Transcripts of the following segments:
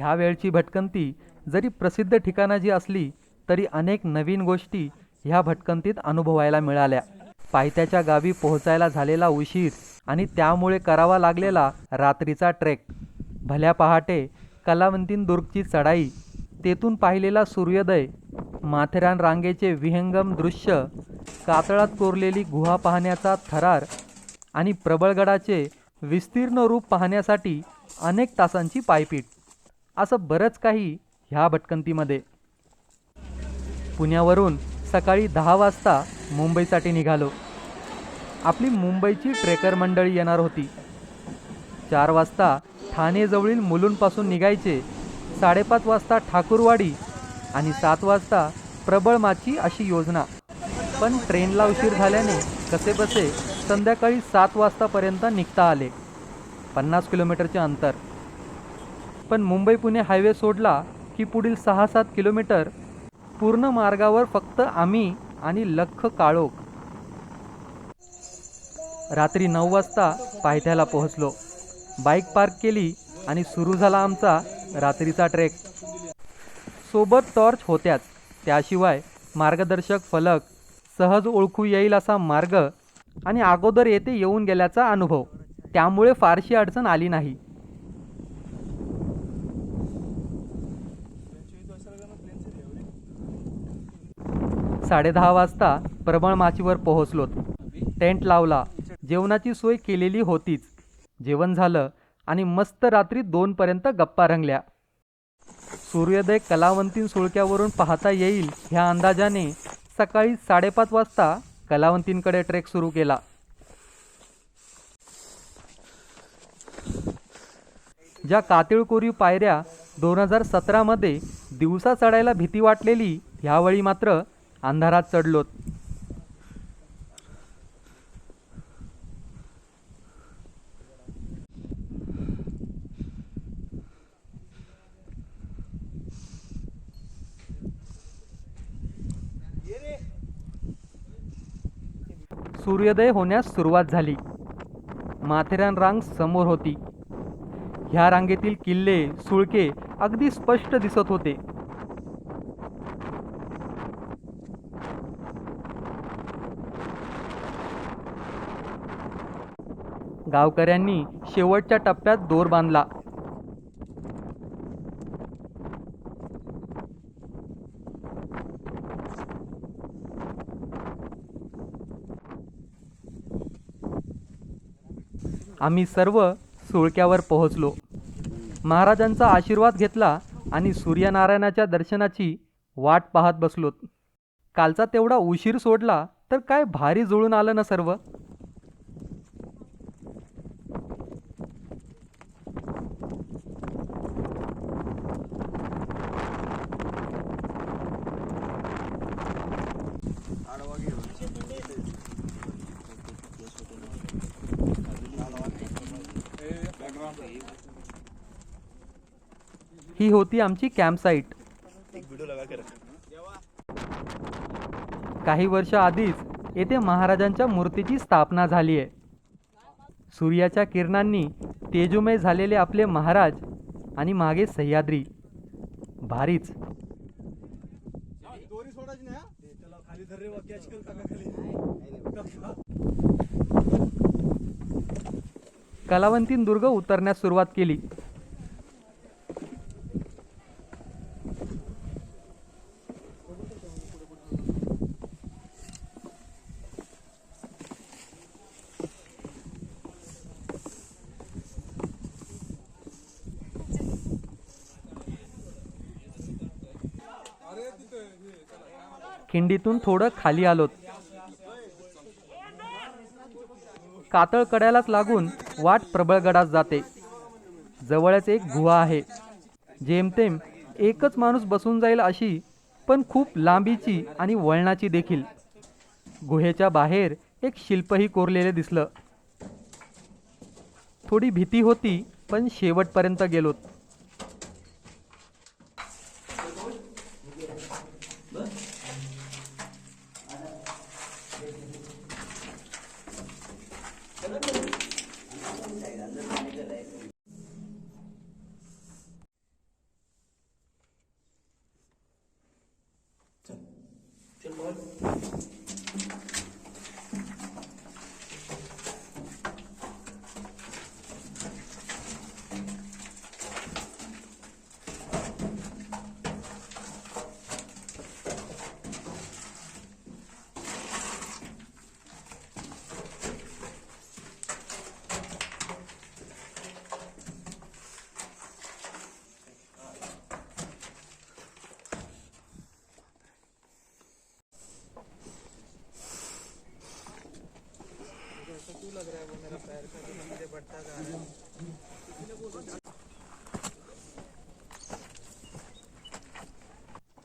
ह्या वेळची भटकंती जरी प्रसिद्ध ठिकाणाची असली तरी अनेक नवीन गोष्टी ह्या भटकंतीत अनुभवायला मिळाल्या. पायथ्याच्या गावी पोहोचायला झालेला उशीर आणि त्यामुळे करावा लागलेला रात्रीचा ट्रेक. भल्या पहाटे कलावंतीन दुर्गची चढाई तेथून पाहिलेला सूर्योदय माथेरान रांगेचे विहंगम दृश्य कातळात कोरलेली गुहा पाहण्याचा थरार आणि प्रबळगडाचे विस्तीर्ण रूप पाहण्यासाठी अनेक तासांची पायपीट असं बरंच काही ह्या भटकंतीमध्ये. पुण्यावरून सकाळी दहा वाजता मुंबईसाठी निघालो. आपली मुंबईची ट्रेकर मंडळी येणार होती. चार वाजता ठाणेजवळील मुलुंडपासून निघायचे साडेपाच वाजता ठाकूरवाडी आणि सात वाजता प्रबळमाची अशी योजना. पण ट्रेनला उशीर झाल्याने कसेबसे संध्याकाळी सात वाजतापर्यंत निघता आले. पन्नास किलोमीटरचे अंतर. पण मुंबई पुणे हायवे सोडला की पुढील सहा सात किलोमीटर पूर्ण मार्गावर फक्त आम्ही आणि लख काळोख. रात्री नऊ वाजता पायथ्याला पोहोचलो. बाईक पार्क केली आणि सुरू झाला आमचा रात्रीचा ट्रेक. सोबत टॉर्च होत्याच. त्याशिवाय मार्गदर्शक फलक सहज ओळखू येईल असा मार्ग आणि अगोदर येथे येऊन गेल्याचा अनुभव. त्यामुळे फारशी अडचण आली नाही. साडेदहा वाजता प्रबळ माचीवर पोहोचलोत टेंट लावला. जेवणाची सोय केलेली होतीच. जेवण झालं आणि मस्त रात्री दोनपर्यंत गप्पा रंगल्या. सूर्योदय कलावंतीन सुळक्यावरून पाहता येईल ह्या अंदाजाने सकाळी साडेपाच वाजता कलावंतींकडे ट्रेक सुरू केला. ज्या कातिळकोरीव पायऱ्या दोन हजार सतरामध्ये दिवसा चढायला भीती वाटलेली ह्यावेळी मात्र अंधारात चढलोत सूर्योदय होण्यास सुरुवात झाली. माथेरान रांग समोर होती. ह्या रांगेतील किल्ले सुळके अगदी स्पष्ट दिसत होते. गावकऱ्यांनी शेवटच्या टप्प्यात दोर बांधला. आम्ही सर्व सुळक्यावर पोहोचलो. महाराजांचा आशीर्वाद घेतला आणि सूर्यनारायणाच्या दर्शनाची वाट पाहत बसलोत. कालचा तेवढा उशीर सोडला तर काय भारी जुळून आलं ना सर्व? ही। होती आमची कॅम्प साईट काही वर्ष आधीच येथे महाराजांच्या मूर्तीची स्थापना झाली आहे. सूर्याच्या किरणांनी तेजोमय झालेले आपले महाराज आणि मागे सह्याद्री. भारीच दोरी सोडायची नाही हा? त्याला खाली धर रे वा, catch कर टाका खाली. कलावंतीन दुर्ग उतरण्यास सुरुवात केली. खिंडीतून थोडं खाली आलोत. कातळ कड्यालाच लागून वाट प्रबळगडास जाते. जवळच एक गुहा आहे. जेमतेम एकच माणूस बसून जाईल अशी पण खूप लांबीची आणि वळणाची देखील. गुहेच्या बाहेर एक शिल्पही कोरलेले दिसलं. थोडी भीती होती पण शेवटपर्यंत गेलोत.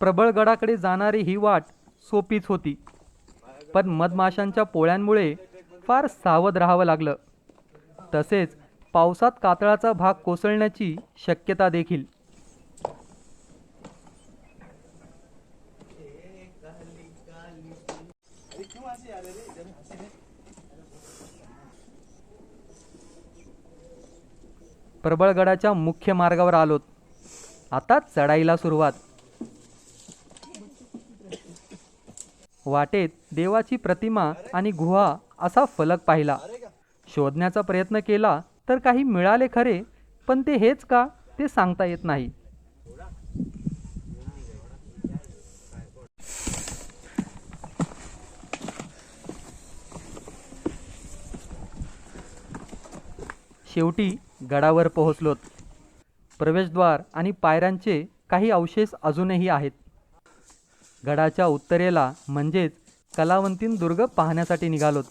प्रबळगडाकडे जाणारी ही वाट सोपीच होती. पण मधमाशांच्या पोळ्यांमुळे फार सावध राहावं लागलं. तसेच पावसात कातळाचा भाग कोसळण्याची शक्यता देखील. प्रबळगडाच्या मुख्य मार्गावर आलोत. आता चढाईला सुरुवात. वाटेत देवाची प्रतिमा आणि गुहा असा फलक पाहिला. शोधण्याचा प्रयत्न केला तर काही मिळाले खरे पण ते हेच का ते सांगता येत नाही. शेवटी गडावर पोहोचलोत. प्रवेशद्वार आणि पायऱ्यांचे काही अवशेष अजूनही आहेत. गडाच्या उत्तरेला म्हणजेच कलावंतीन दुर्ग पाहण्यासाठी निघालोत.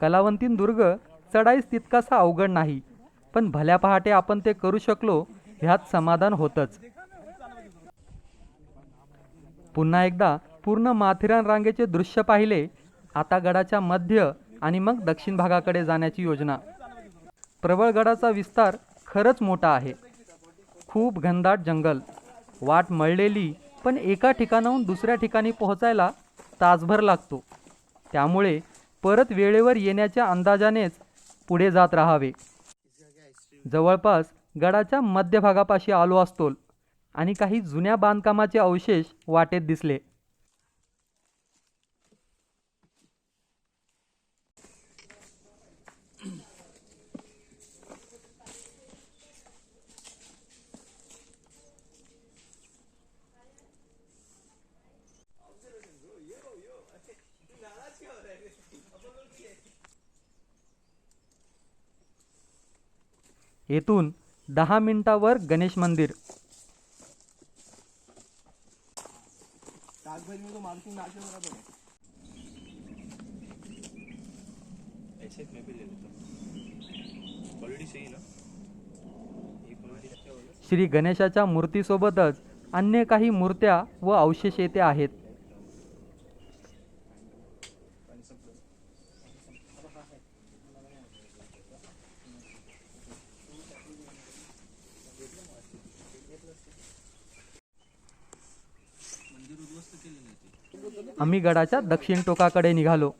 कलावंतीन दुर्ग चढाईस तितकासा अवघड नाही पण भल्या पहाटे आपण ते करू शकलो ह्यात समाधान होतंच. पुन्हा एकदा पूर्ण माथेरान रांगेचे दृश्य पाहिले आता गडाच्या मध्य आणि मग दक्षिण भागाकडे जाण्याची योजना. प्रबळगडाचा विस्तार खरंच मोठा आहे. खूप घनदाट जंगल वाट मळलेली पण एका ठिकाणाहून दुसऱ्या ठिकाणी पोहोचायला तासभर लागतो. त्यामुळे परत वेळेवर येण्याच्या अंदाजानेच पुढे जात राहावे. जवळपास गडाच्या मध्यभागापाशी आलो असतोल. आणि काही जुन्या बांधकामाचे अवशेष वाटेत दिसले. येथून दहा मिनिटावर गणेश मंदिर. ताजमहल में तो? मार्किंग नाचे बराबर है ऐसे मैं भी ले लेता हूँ क्वालिटी सही ना श्री गणेशाच्या मूर्तीसोबतच अन्य काही मूर्त्या व अवशेष येथे आहेत. आम्ही गडाच्या दक्षिण टोकाकडे निघालो.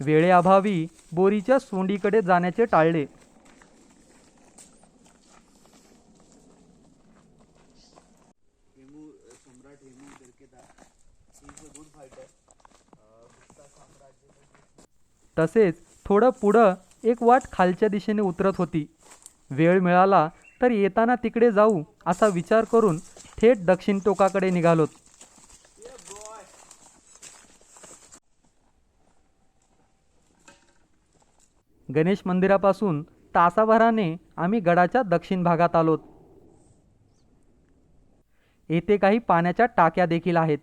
वेळेअभावी बोरीच्या सोंडीकडे जाण्याचे टाळले. तसेच थोडं पुढं एक वाट खालच्या दिशेने उतरत होती. वेळ मिळाला तर येताना तिकडे जाऊ असा विचार करून थेट दक्षिण टोकाकडे निघालोत. गणेश मंदिरापासून तासाभराने आम्ही गडाच्या दक्षिण भागात आलोत. येथे काही पाण्याच्या टाक्या देखील आहेत.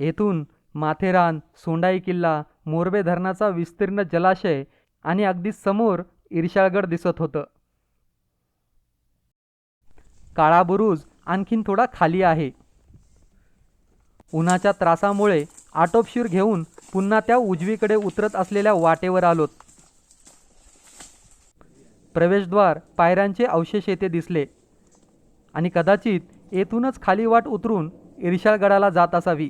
येथून माथेरान सोंडाई किल्ला मोरबे धरणाचा विस्तीर्ण जलाशय आणि अगदी समोर इर्शाळगड दिसत होतं. काळा बुरुज आणखीन थोडा खाली आहे. उन्हाच्या त्रासामुळे आटोपशीर घेऊन पुन्हा त्या उजवीकडे उतरत असलेल्या वाटेवर आलोत. प्रवेशद्वार पायऱ्यांचे अवशेष येथे दिसले आणि कदाचित येथूनच खाली वाट उतरून इर्शाळगडाला जात असावी.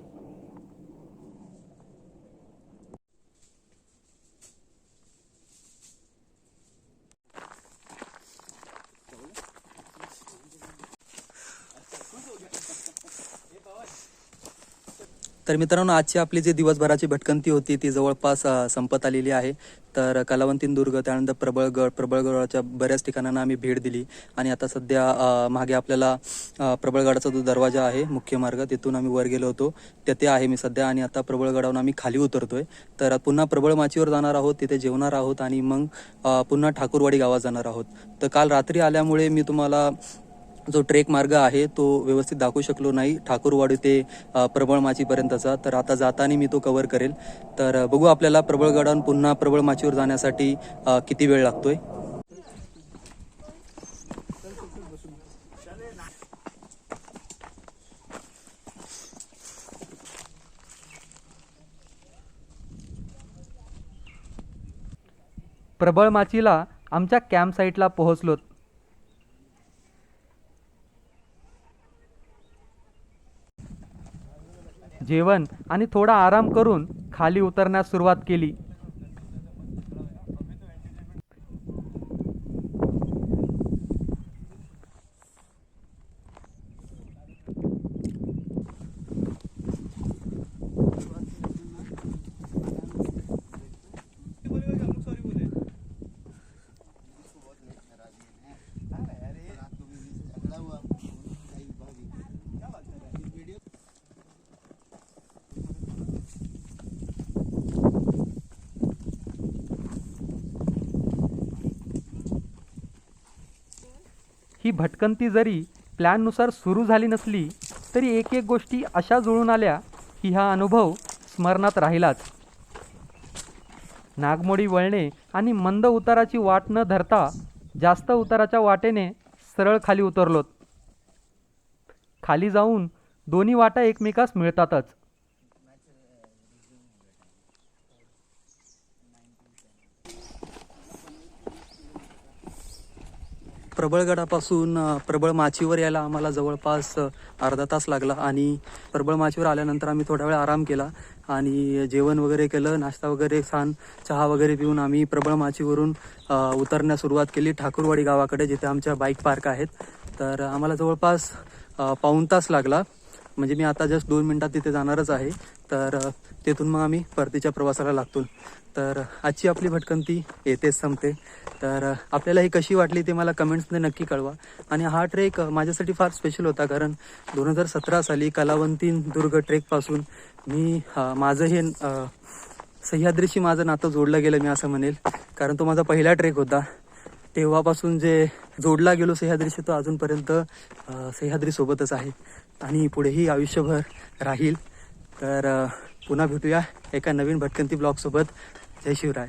तर मित्रांनो आजची आपली जी दिवसभराची भटकंती होती ती जवळपास संपत आलेली आहे. तर कलावंतीन दुर्ग त्यानंतर प्रबळगड प्रबळगडाच्या बऱ्याच ठिकाणांना आम्ही भेट दिली. आणि आता सध्या मागे आपल्याला प्रबळगडाचा जो दरवाजा आहे मुख्य मार्ग तिथून आम्ही वर गेलो होतो. तेथे आहे मी सध्या आणि आता प्रबळगडावरून आम्ही खाली उतरतोय. तर पुन्हा प्रबळ माचीवर जाणार आहोत तिथे जेवणार आहोत आणि मग पुन्हा ठाकूरवाडी गावात जाणार आहोत. तर काल रात्री आल्यामुळे मी तुम्हाला जो ट्रेक मार्ग आहे तो व्यवस्थित दाखवू शकलो नाही. ठाकूरवाडी ते प्रबळमाचीपर्यंतचा प्रबळ माचीपर्यंतचा. तर आता जाताना मी तो कवर करेल. तर बघू आपल्याला प्रबळगडावरून पुन्हा प्रबळ माचीवर जाण्यासाठी किती वेळ लागतोय? प्रबळ माचीला आमच्या कॅम्प साईटला पोहोचलोत. जेवण आणि थोडा आराम करून खाली उतरण्यास सुरुवात केली. ही भटकंती जरी प्लॅननुसार सुरू झाली नसली तरी एक एक गोष्टी अशा जुळून आल्या की हा अनुभव स्मरणात राहिलाच. नागमोडी वळणे आणि मंद उताराची वाट न धरता जास्त उताराच्या वाटेने सरळ खाली उतरलोत. खाली जाऊन दोन्ही वाटा एकमेकास मिळतातच. प्रबळगडापासून प्रबळ माचीवर यायला आम्हाला जवळपास अर्धा तास लागला आणि प्रबळ माचीवर आल्यानंतर आम्ही थोडा वेळ आराम केला आणि जेवण वगैरे केलं नाश्ता वगैरे छान चहा वगैरे पिऊन आम्ही प्रबळ माचीवरून उतरण्यास सुरुवात केली. ठाकूरवाडी गावाकडे जिथे आमच्या बाईक पार्क आहेत. तर आम्हाला जवळपास पाऊण तास लागला. म्हणजे मी आता जस्ट दोन मिनटात तिथे जाणारच आहे. तर तिथून मग आम्ही परतीच्या प्रवासाला लागतो तर आजची आपली भटकंती येतेच संपते. तर आपल्याला ही कशी वाटली ते मला कमेंट्समध्ये नक्की कळवा. आणि हा ट्रेक माझ्यासाठी फार स्पेशल होता कारण दोन हजार सतरा साली कलावंतीन दुर्ग ट्रेकपासून मी माझं हे सह्याद्रीशी माझं नातं जोडलं गेलं मी असं म्हणेल. कारण तो माझा पहिला ट्रेक होता. तेव्हापासून जे जोडला गेलो सह्याद्रीशी तो अजूनपर्यंत सह्याद्रीसोबतच आहे. आणि पुढेही आयुष्यभर राहील. तर पुन्हा भेटूया एका नवीन भटकंती ब्लॉगसोबत. जय शिवराय.